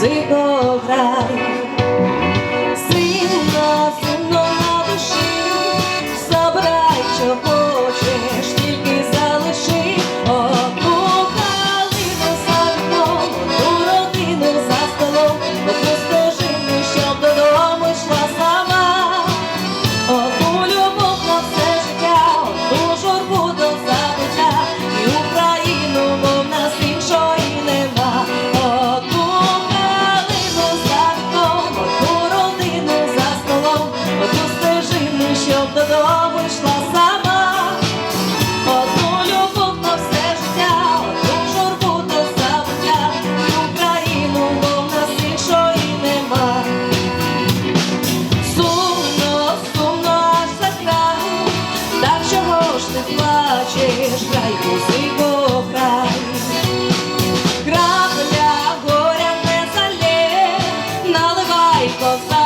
музико грай Крапля горя не залє, наливай коса.